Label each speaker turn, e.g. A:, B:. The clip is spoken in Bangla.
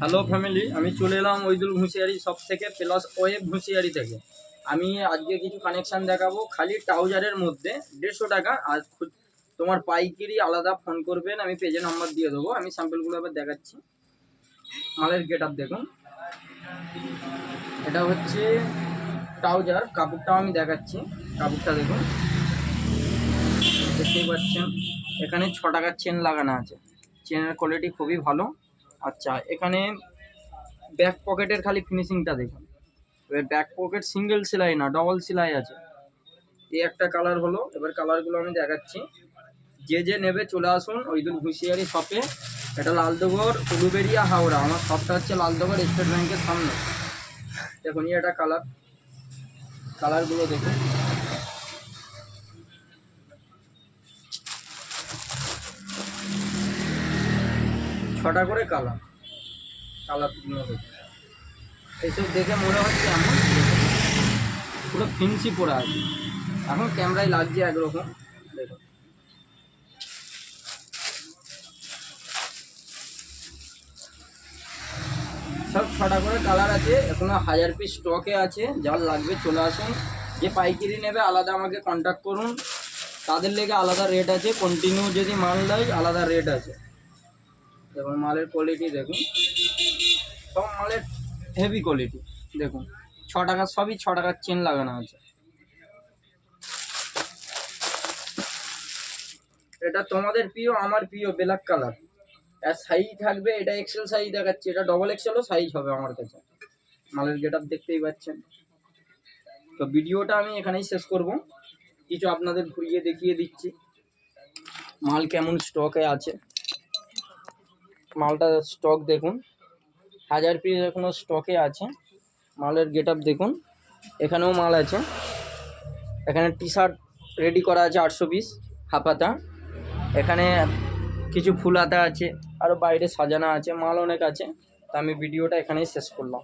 A: হ্যালো ফ্যামিলি আমি চলে এলাম ওইদুল ঘুষিয়ারি সব থেকে প্লাস ওয়েব ঘুষিয়ারি থেকে। আমি আজকে কিছু কানেকশান দেখাবো খালি ট্রাউজারের মধ্যে, দেড়শো টাকা। আর তোমার পাইকারি আলাদা ফোন করবেন, আমি পেজে নাম্বার দিয়ে দেবো। আমি স্যাম্পেলগুলো আবার দেখাচ্ছি। মালের গেট আপ দেখুন। এটা হচ্ছে ট্রাউজার কাপড়টাও আমি দেখাচ্ছি। কাপড়টা দেখুন। দেখতেই পাচ্ছেন, এখানে ছ টাকার চেন লাগানো আছে। চেনের কোয়ালিটি খুবই ভালো। আচ্ছা এখানে ব্যাক পকেটের খালি ফিনিশিংটা দেখুন। এবার ব্যাক পকেট সিঙ্গেল সেলাই না ডবল সেলাই আছে। এই একটা কালার হলো, এবার কালারগুলো আমি দেখাচ্ছি। যে যে নেবে চলে আসুন ওইদুল হুঁশিয়ারি শপে এটা লালদগর উলুবেরিয়া হাওড়া। আমার শপটা হচ্ছে লালদগর স্টেট ব্যাংকের সামনে। দেখুন একটা কালার কালারগুলো দেখুন। ছটা করে কালার। দেখুন এইসব দেখে মনে হচ্ছে এমন পুরো ফিন্সি পড়া আছে। এখন ক্যামেরায় লাগছে একরকম। দেখুন সব ছটা করে কালার আছে। এখনও হাজার পিস স্টকে আছে। যার লাগবে চলে আসুন। যে পাইকারি নেবে আলাদা আমাকে কন্ট্যাক্ট করুন। তাদের লেগে আলাদা রেট আছে। কন্টিনিউ যদি মাল দেয়, আলাদা রেট আছে। দেখুন, মালের কোয়ালিটি দেখুন। সব মালের হেভি কোয়ালিটি দেখুন। ছ টাকার, সবই ছ টাকার চেন লাগানো আছে। এটা তোমাদের প্রিয়, আমার প্রিয় ব্ল্যাক কালার আর সাইজ থাকবে, এটা এক্সেল সাইজ দেখাচ্ছে, এটা ডবল এক্সেলও সাইজ হবে আমার কাছে। মালের গেট দেখতেই পাচ্ছেন। তো ভিডিওটা আমি এখানেই শেষ করব। কিছু আপনাদের ঘুরিয়ে দেখিয়ে দিচ্ছি। মাল কেমন স্টকে আছে। মালটা স্টক দেখুন। হাজার পিস এখনও স্টকে আছে। মালের গেট আপ দেখুন। এখানেও মাল আছে। এখানে টি শার্ট রেডি করা আছে আটশো পিস হাফাতা। এখানে কিছু ফুল হাতা আছে আরও বাইরে সাজানো আছে, মাল অনেক আছে। তা আমি ভিডিওটা এখানেই শেষ করলাম।